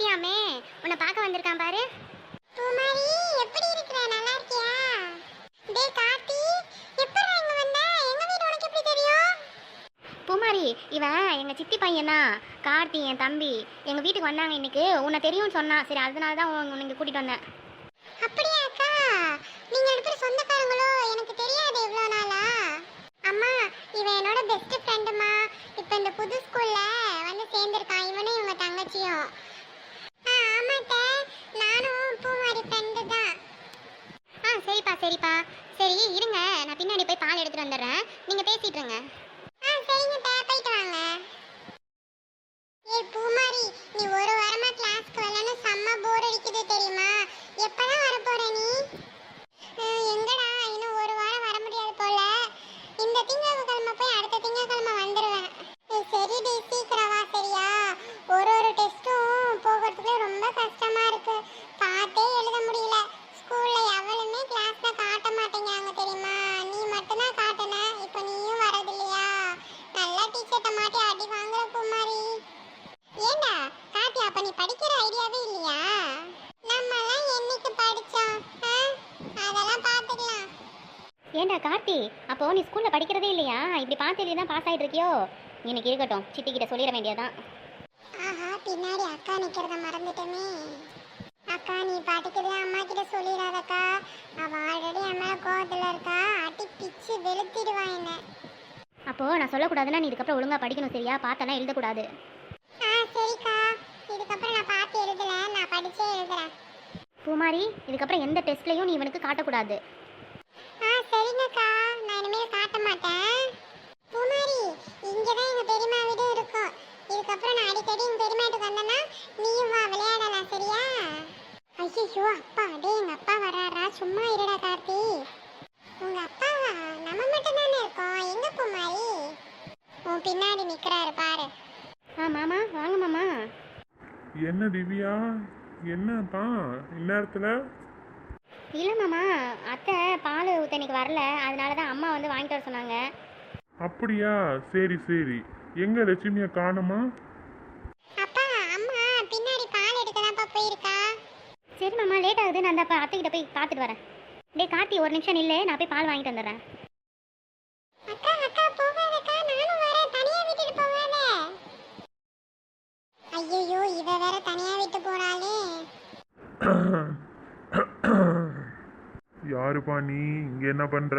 கார்த்தியாமே உன்னை பார்க்க வந்திருக்கான் பாரு. பூமாரி எப்படி இருக்கிற? நல்லா இருக்கியா? டேய் கார்த்தி எப்பறா இங்க வந்த? எங்க வீடு உனக்கு எப்படி தெரியும்? பூமாரி இவன் எங்க சித்தி பையன் கார்த்தி என் தம்பி. எங்க வீட்டுக்கு வந்தாங்க இன்னைக்கு. உன்னை தெரியும்னு சொன்னான் சரி அதனால தான் உன்னை இங்க கூட்டிட்டு வந்தேன். அப்படியா அக்கா? நீங்க பேரும் சொந்தக்காரங்களோ? எனக்கு தெரியாது இவ்வளோ நாளா. அம்மா இவன் என்னோட பெஸ்ட் ஃப்ரெண்டுமா இப்போ இந்த புது ஸ்கூல்ல வந்து சேர்ந்திருக்கான். இவனும் இவங்க தங்கச்சியும் ஆ ஆமாட்ட நானும் பூமாரி ஃப்ரெண்டு தான் ஆ சரிப்பா சரிப்பா சரி இருங்க நான் எடுத்துகிட்டு எடுத்துட்டு வந்துடுறேன். நீங்க பேசிட்டு இருங்க ஆ சரிங்க தா போயிட்டு வாங்க ஏய் பூமாரி நீ ஒரு வாரமா கிளாஸ்க்கு வரலன்னு செம்ம போர் அடிக்குது தெரியுமா எப்பதான் வர போற நீ அஹ், எங்கடா இன்னும் ஒரு வாரம் வர முடியாது போல இந்த திங்கட்கிழமை போய் அடுத்த திங்கட்கிழமை வந்துருவேன் ஏய், சரிடி சீக்கிரம் வா சரியா ஒரு ஒரு டெஸ்ட்டும் போகிறதுக்கு ரொம்ப கஷ்டமா இருக்கு பார்த்தே எழுத முடியல ஸ்கூல்ல எவளுமே கிளாஸ்ல காட்ட மாட்டேங்கிறாங்க தெரியுமா நீ மட்டும்தான் காட்டுன இப்போ நீயும் வரது இல்லையா நல்லா டீச்சர்ட்ட மாட்டி அடி வாங்குற குமாரி ஏண்டா காட்டி அப்ப நீ படிக்கிற ஐடியாவே இல்லையா? நம்மலாம் என்னைக்கு படிச்சோம்? ஆ? அதெல்லாம் பார்த்துக்கலாம். ஏண்டா கார்த்தி அப்போ நீ ஸ்கூல்ல படிக்கிறதே இல்லையா? இப்படி பார்த்து தான் பாஸ் ஆயிட்டு இருக்கியோ இன்னைக்கு இருக்கட்டும் சித்தி கிட்ட சொல்லிட வேண்டியதான் ஆஹா பின்னாடி அக்கா நிக்கிறத மறந்துட்டோமே அக்கா நீ பாட்டுக்குது அம்மா கிட்ட சொல்லிடாதக்கா. அவ ஆல்ரெடி மேல கோவத்துல இருக்கா. அடி பிச்சு வெளுத்திடுவா என்ன. அப்போ நான் சொல்லக்கூடாதுன்னா நீ இதுக்கப்புறம் ஒழுங்கா படிக்கணும் சரியா? பார்த்தெல்லாம் எழுதக்கூடாது ஆ சரிக்கா இதுக்கப்புறம் நான் பார்த்து எழுதல நான் படிச்சே எழுதுறேன் பூமாரி இதுக்கப்புறம் எந்த டெஸ்ட்லையும் நீ இவனுக்கு காட்டக்கூடாது. ஆ சரிங்கக்கா. நான் இனிமேல் காட்ட மாட்டேன் பூமாரி இங்கே தான் எங்கள் பெரியம்மா வீடும் இருக்கும். இதுக்கப்புறம் நான் அடிக்கடி எங்கள் பெரியம்மா வீட்டுக்கு வந்தேன்னா நீயும் வா விளையாடலாம் சரியா? ஐயோ அப்பா டே எங்கள் அப்பா வராரா சும்மா இருடா கார்த்தி. உங்கள் அப்பாவா? நம்ம மட்டும் தானே இருக்கோம். எங்கே பூமாரி? உன் பின்னாடி நிற்கிறாரு பாரு. ஆ மாமா வாங்க மாமா. என்ன திவ்யா? என்னப்பா இந்நேரத்தில்? இல்லை மாமா அத்தை பால் ஊத்த இன்னைக்கு வரல அதனால தான் அம்மா வந்து வாங்கிட்டு வர சொன்னாங்க. அப்படியா? சரி சரி. எங்க லட்சுமியை காணுமா? அப்பா அம்மா பின்னாடி பால் எடுக்க தான்ப்பா போயிருக்கா? சரி மாமா லேட் ஆகுது. நான் அந்த அப்போ அத்தைக்கிட்ட போய் பார்த்துட்டு வரேன். டேய் கார்த்தி ஒரு நிமிஷம் நில்லு. நான் போய் பால் வாங்கிட்டு வந்துடுறேன் அக்கா அக்கா போகாதக்கா நானும் வரேன் தனியா விட்டுட்டு போகாத ஐயோ இவ வேற தனியா விட்டு போறாளே யாருப்பா நீ. இங்க என்ன பண்ற?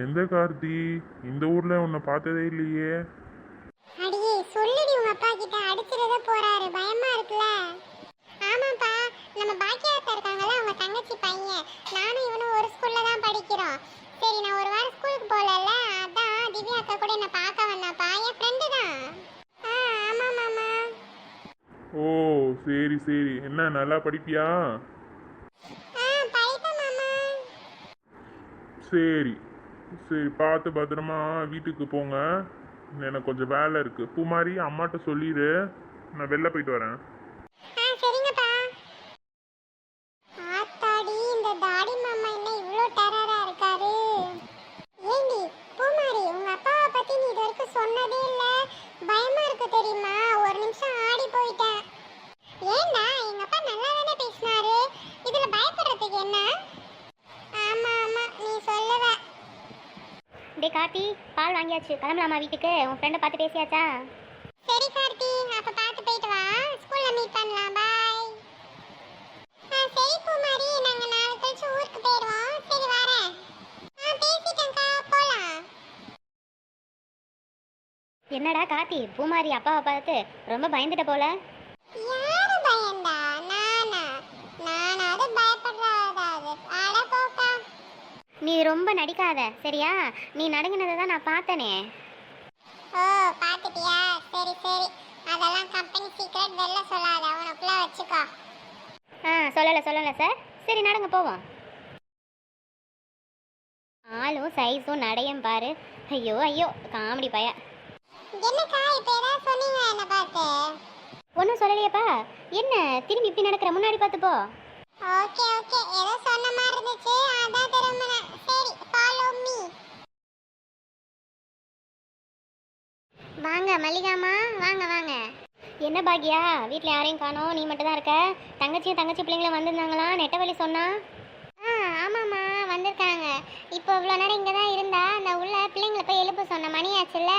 எந்த கார்த்தி? இந்த ஊர்ல உன்னை பார்த்ததே இல்லையே. அடியே சொல்லுடி உங்க அப்பா கிட்ட. அடிச்சிடத போறாரு. பயமா இருக்குல்ல? ஆமாப்பா நம்ம பாக்கியாத்தா இருக்காங்கல்ல அவங்க தங்கச்சி பையன். நானும் இவனும் ஒரு ஸ்கூல்ல தான் படிக்கிறோம். சரி நான் ஒரு வாரம் ஸ்கூலுக்கு போகலல்ல? அதான் திவ்யா அக்கா கூட என்ன பார்க்க வந்தாப்பா என் ஃப்ரெண்டு தான் ஆ ஆமா மாமா ஓ சரி சரி. என்ன நல்லா படிப்பியா? சரி. சரி பார்த்து பத்திரமா வீட்டுக்கு போங்க. எனக்கு கொஞ்சம் வேலை இருக்கு. பூமாரி அம்மாட்ட சொல்லிடு நான் வெளில போயிட்டு வரேன் ஆ சரிங்கப்பா ஆத்தாடி இந்த தாடி மாமா என்ன இவ்ளோ டெரரா இருக்காரு ஏண்டி பூமாரி உங்க அப்பாவை பத்தி நீ இது வரைக்கும் சொன்னதே இல்ல பயமா இருக்கு தெரியுமா ஒரு நிமிஷம் ஆடி போயிட்டேன் ஏண்டா எங்க அப்பா நல்லா தானே பேசினாரு. இதுல பயப்படுறதுக்கு என்ன? ஆமா ஆமா நீ சொல்லுவ. டேய் கார்த்தி பால் வாங்கியாச்சு. கிளம்பலாமா வீட்டுக்கு? உன் ஃப்ரெண்டை பார்த்து பேசியாச்சா? சரி கார்த்தி அப்ப பார்த்து போயிட்டு வா. ஸ்கூல்ல மீட் பண்ணலாம். பாய் ஆ சரி பூமாரி நாங்க நாளை கழிச்சு ஊருக்கு போயிடுவோம். சரி வரேன். ஆ பேசிட்டேன்க்கா போலாம். என்னடா கார்த்தி பூமாரி அப்பாவை பார்த்து ரொம்ப பயந்துட்ட போல யாரு பயந்தா நானா நானாவது பயப்படுறாதாவது அட போக்கா நீ ரொம்ப நடிக்காத சரியா? நீ நடுங்கினதை தான் நான் பார்த்தனே. ஓ பாத்துட்டியா சரி சரி. அதெல்லாம் கம்பெனி சீக்ரெட் வெளில சொல்லாத. உனக்குள்ள வச்சுக்கோ. ஆ சொல்லலை சொல்லலை சார் சரி நடங்க போவோம். ஆளும் சைஸும் நடையும் பாரு. ஐயோ ஐயோ காமெடி பைய என்னக்கா இப்ப ஏதாவது சொன்னீங்க என்ன பார்த்து? ஒன்றும் சொல்லலையேப்பா. என்ன திரும்பி இப்படி நடக்கிற? முன்னாடி பார்த்து போ. Okay okay. ஏதோ சொன்ன மாதிரி இருந்துச்சு. அதான் திரும்பினேன். சரி ஃபாலோ மீ வாங்க மல்லிகாமா வாங்க வாங்க. என்ன பாக்கியா? வீட்டில் யாரையும் காணோம். நீ மட்டும் தான் இருக்க? தங்கச்சியும் தங்கச்சி பிள்ளைங்களும் வந்திருந்தாங்களா? நெட்டவழி சொன்னா? ஆ ஆமாம்மா. வந்திருக்காங்க. இப்போ இவ்வளோ நேரம் இங்கே தான் இருந்தா நான் உள்ள பிள்ளைங்களை போய் எழுப்ப சொன்ன மணி ஆச்சுல்ல?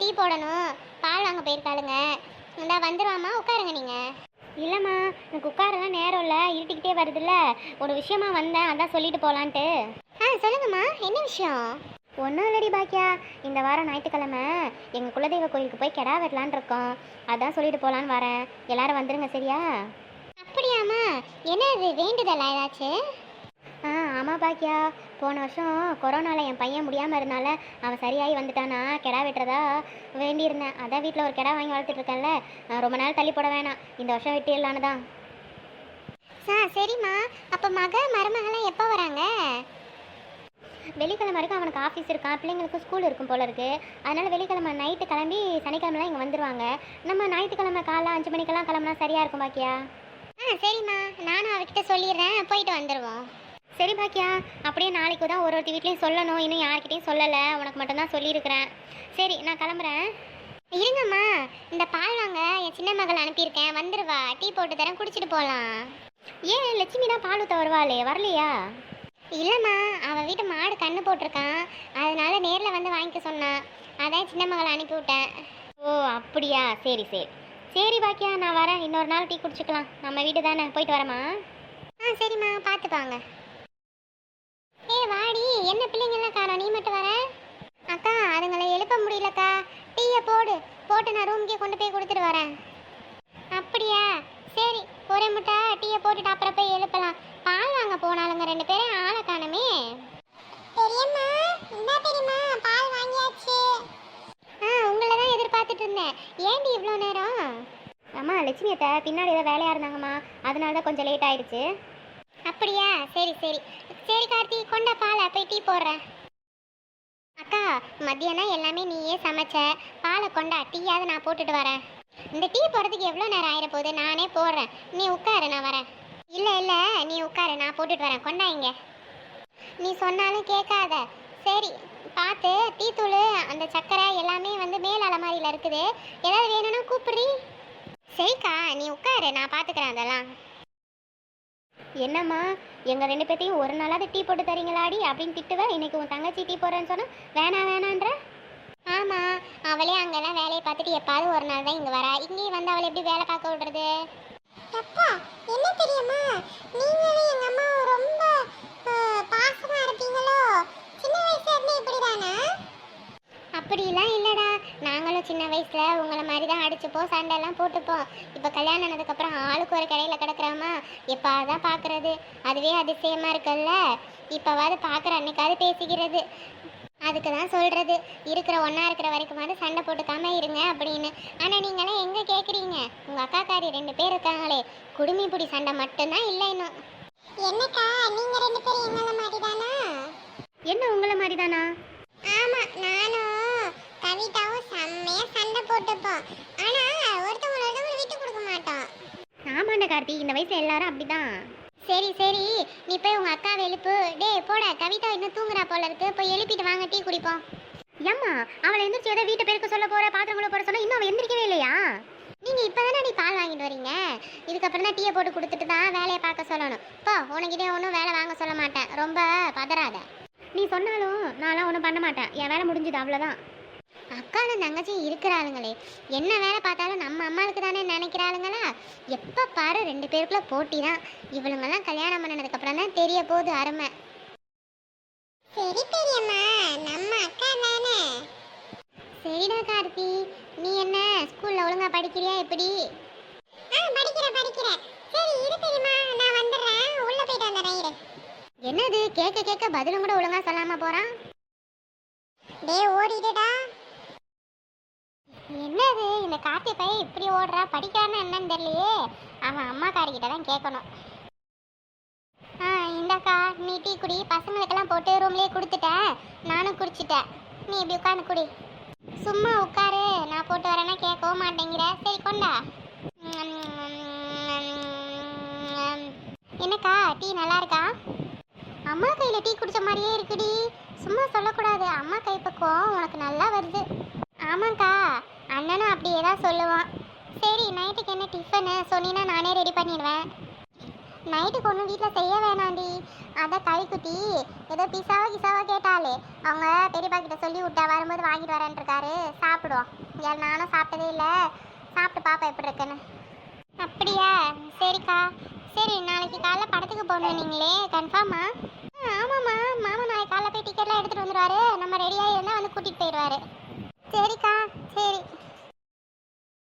டீ போடணும். பால் வாங்க போயிருக்காளுங்க. இந்தா வந்துடுவாம்மா உட்காருங்க நீங்கள் இல்லைம்மா எனக்கு உட்காரலாம் நேரம் இல்லை இருட்டிக்கிட்டே வருதுல்ல. ஒரு விஷயமா வந்தேன் அதான் சொல்லிட்டு போகலான்ட்டு ஆ சொல்லுங்கம்மா என்ன விஷயம்? ஒன்றும் இல்லடி பாக்கியா இந்த வாரம் ஞாயிற்றுக்கிழமை எங்கள் குலதெய்வ கோயிலுக்கு போய் கெடா வெட்டலான் இருக்கோம். அதான் சொல்லிட்டு போகலான்னு வரேன். எல்லாரும் வந்துருங்க சரியா? அப்படியாம்மா என்ன இது வேண்டுதலா ஏதாச்சும் ஆ ஆமாம் பாக்கியா. போன வருஷம் கொரோனாவில் என் பையன் முடியாமல் இருந்தால அவன் சரியாகி வந்துட்டானா கெடா வெட்டுறதா வேண்டியிருந்தேன். அதான் வீட்டில் ஒரு கெடா வாங்கி நான் ரொம்ப நாள் தள்ளி போட வேணாம். இந்த வருஷம் வெட்டிடலான்னு தான். ஆ சரிம்மா. அப்போ மக மருமகளாம் எப்போ வராங்க? வெள்ளிக்கிழமை வரைக்கும் அவனுக்கு ஆஃபீஸ் இருக்கான் பிள்ளைங்களுக்கு ஸ்கூல் இருக்கும் போல இருக்கு. அதனால வெள்ளிக்கிழமை நைட்டு கிளம்பி சனிக்கிழமைலாம் இங்கே வந்துருவாங்க. நம்ம ஞாயிற்றுக்கிழமை காலைல அஞ்சு மணிக்கெல்லாம் கிளம்புனா சரியா இருக்கும் பாக்கியா? ஆ சரிம்மா. நானும் அவகிட்ட சொல்லிடுறேன். போயிட்டு வந்துடுவோம் சரி பாக்கியா அப்படியே நாளைக்கு தான் ஒரு ஒருத்தி வீட்லேயும் சொல்லணும். இன்னும் யார்கிட்டையும் சொல்லலை. உனக்கு மட்டும்தான் சொல்லியிருக்கிறேன். சரி நான் கிளம்புறேன். இருங்கம்மா இந்த பால் வாங்க. என் சின்ன மகள் அனுப்பியிருக்கேன். வந்துடுவா டீ போட்டு தரேன். குடிச்சிட்டு போகலாம் ஏன் லட்சுமி தான் பால் ஊற்ற வருவாளே? வரலையா? இல்லைம்மா அவள் வீட்டு மாடு கண்ணு போட்டிருக்கான். அதனால நேரில் வந்து வாங்கிக்க சொன்னான் அதான் சின்ன மகளை அனுப்பி விட்டேன். ஓ அப்படியா? சரி சரி. சரி பாக்கியா நான் வரேன். இன்னொரு நாள் டீ குடிச்சுக்கலாம். நம்ம வீடு தானே. போயிட்டு வரேம்மா. ஆ சரிம்மா. பார்த்துப்பாங்க ஏய் வாடி. என்ன பிள்ளைங்கெல்லாம் காணோம்? நீ மட்டும் வர. அக்கா அதுங்களை எழுப்ப முடியலக்கா. டீயை போடு. போட்டு நான் ரூமுக்கே கொண்டு போய் கொடுத்துட்டு வரேன். அப்படியா? சரி. ஒரே முட்டை டீயை போட்டுட்டு அப்புறம் போய் எழுப்பலாம். பால் வாங்க போனாலுங்க ரெண்டு பேரும். ஆளை காணுமே. பெரியம்மா இந்த பெரியம்மா பால் வாங்கியாச்சு. ஆ உங்களை தான் எதிர்பார்த்துட்டு இருந்தேன். ஏண்டி இவ்வளோ நேரம்? அம்மா லட்சுமி அத்தை பின்னாடி ஏதோ வேலையாக இருந்தாங்கம்மா. அதனால தான் கொஞ்சம் லேட் ஆயிடுச்சு. அப்படியா? சரி சரி. சரி கார்த்தி கொண்ட பாலை போய் டீ போடுறேன். அக்கா மத்தியானம் எல்லாமே நீயே சமைச்ச. பாலை கொண்டா டீயாவது நான் போட்டுட்டு வரேன். இந்த டீ போடுறதுக்கு எவ்வளோ நேரம் ஆயிர போகுது நானே போடுறேன். நீ உட்காரு நான் வரேன். இல்லை இல்லை நீ உட்காரு நான் போட்டுட்டு வரேன். கொண்டா இங்கே. நீ சொன்னாலும் கேட்காத. சரி பார்த்து டீ தூள் அந்த சக்கரை எல்லாமே வந்து மேல் அலமாரியில் இருக்குது. ஏதாவது வேணும்னா கூப்பிடுறீ. சரிக்கா நீ உட்காரு நான் பார்த்துக்கிறேன் அதெல்லாம். என்னம்மா எங்கள் ரெண்டு பேர்த்தையும் ஒரு நாளாவது டீ போட்டு தரீங்களாடி அப்படின்னு திட்டுவேன் இன்னைக்கு உன் தங்கச்சி டீ போடுறேன்னு சொன்னால் வேணாம் வேணான்ற? ஆமா அவளே அங்கெல்லாம் வேலையை பார்த்துட்டு எப்பாவது ஒரு நாள் தான் இங்க வரா. இங்கேயும் வந்து அவளை எப்படி வேலை பார்க்க விடுறது? அப்பா என்ன தெரியுமா நீங்களும் எங்க அம்மாவும் ரொம்ப பாசமா இருப்பீங்களோ சின்ன வயசுல இருந்து இப்படிதானா அப்படிலாம் இல்லடா நாங்களும் சின்ன வயசுல உங்களை அடிச்சுப்போம் சண்டைலாம் போட்டுப்போம் இப்போ கல்யாணம் ஆனதுக்கப்புறம் ஆளுக்கு ஒரு கடையில கிடக்குறாமா? எப்போ அதான் பார்க்கறது அதுவே அதிசயமா இருக்குல்ல? இப்போவாது பார்க்குற அன்னைக்காவது பேசிக்கிறது. அதுக்கு தான் சொல்றது. இருக்கிற ஒன்றா இருக்கிற வரைக்குமாவது சண்டை போட்டுக்காம இருங்க அப்படின்னு. ஆனால் நீங்களாம் எங்கே கேட்குறீங்க உங்கள் அக்காக்காரி ரெண்டு பேர் இருக்காங்களே. குடுமி பிடி சண்டை மட்டும்தான் இல்லை இன்னும். என்னக்கா நீங்கள் ரெண்டு பேரும் எங்களை மாதிரி தானா என்ன உங்களை மாதிரி தானா ஆமாம் நானும். கவிதாவும் செம்மையாக சண்டை போட்டுப்போம் ஆனால் ஒருத்தவங்க ஒருத்தவங்க விட்டு கொடுக்க மாட்டோம் ஆமாண்ட கார்த்தி இந்த வயசுல எல்லாரும் அப்படிதான். சரி சரி நீ போய் உங்க அக்காவை எழுப்பு. டேய் போட கவிதா இன்னும் தூங்குறா போல இருக்கு. போய் எழுப்பிட்டு வாங்க டீ குடிப்போம். ஏம்மா அவளை எந்திரிச்சு ஏதோ வீட்டு பேருக்கு சொல்ல போற பாத்திரம் போற சொன்னா இன்னும் அவள் எந்திரிக்கவே இல்லையா? நீங்க இப்பதானே நீ பால் வாங்கிட்டு வரீங்க? இதுக்கப்புறம் தான் டீயை போட்டு கொடுத்துட்டு தான் வேலையை பார்க்க சொல்லணும். இப்போ உனக்கிட்டே ஒன்றும் வேலை வாங்க சொல்ல மாட்டேன். ரொம்ப பதறாத. நீ சொன்னாலும் நான்லாம் ஒன்றும் பண்ண மாட்டேன். என் வேலை முடிஞ்சுது அவ்வளோதான் அக்காலும் தங்கச்சியும் இருக்கிறாளுங்களே. என்ன வேலை பார்த்தாலும் நம்ம அம்மாளுக்கு தானே நினைக்கிறாளுங்களா? எப்போ பாரு ரெண்டு பேருக்குள்ள போட்டி தான். இவளுங்கெல்லாம் கல்யாணம் பண்ணதுக்கு அப்புறம் தான் தெரிய போகுது அருமை. சரி பெரியம்மா நம்ம அக்கா தானே? சரிடா கார்த்தி நீ என்ன ஸ்கூல்ல ஒழுங்கா படிக்கிறியா எப்படி? ஆ படிக்கிறேன் படிக்கிறேன். சரி இரு பெரியம்மா நான் வந்துடுறேன். உள்ள போயிட்டு வந்துடுறேன் இரு. என்னது கேட்க கேட்க பதிலும் கூட ஒழுங்கா சொல்லாம போறான்? டேய் ஓடிடுடா. என்னது இந்த கார்த்தி பையன் இப்படி ஓடுறா படிக்கிறான்னு என்னன்னு தெரியலையே. அவன் அம்மாக்காரிக்கிட்ட தான் கேட்கணும். ஆ இந்தாக்கா நீ டீ குடி பசங்களுக்கெல்லாம் போட்டு ரூம்லேயே கொடுத்துட்டேன். நானும் குடிச்சிட்டேன். நீ இப்படி உட்காந்து குடி. சும்மா உட்காரு நான் போட்டு வரேன்னா கேட்கவும் மாட்டேங்கிற. சரி கொண்டா. என்னக்கா டீ நல்லா இருக்கா? அம்மா கையில் டீ குடிச்ச மாதிரியே இருக்குடி. சும்மா சொல்லக்கூடாது. அம்மா கை பக்குவம் உனக்கு நல்லா வருது. ஆமாக்கா. அண்ணனும் அப்படியே தான் சொல்லுவான். சரி நைட்டுக்கு என்ன டிஃபனு? சொன்னீங்கன்னா நானே ரெடி பண்ணிடுவேன். நைட்டுக்கு ஒன்றும் வீட்டில் செய்ய வேணாண்டி. அதான் கைக்குட்டி ஏதோ பிசாவோ கிசாவோ கேட்டாலே அவங்க பெரியப்பா கிட்ட சொல்லி விட்டா வரும்போது வாங்கிட்டு வரேன்ட்டு சாப்பிடுவோம். ஏன் நானும் சாப்பிட்டதே இல்லை. சாப்பிட்டு பாப்பா எப்படி இருக்குன்னு. அப்படியா? சரிக்கா. சரி நாளைக்கு காலைல படத்துக்கு போகணும் நீங்களே. கன்ஃபார்மா ஆமாம்மா. மாமா நாளைக்கு காலைல போய் டிக்கெட்லாம் எடுத்துகிட்டு வந்துடுவாரு நம்ம ரெடியாக இருந்தால் வந்து கூட்டிகிட்டு போயிடுவாரு. சரிக்கா. சரி.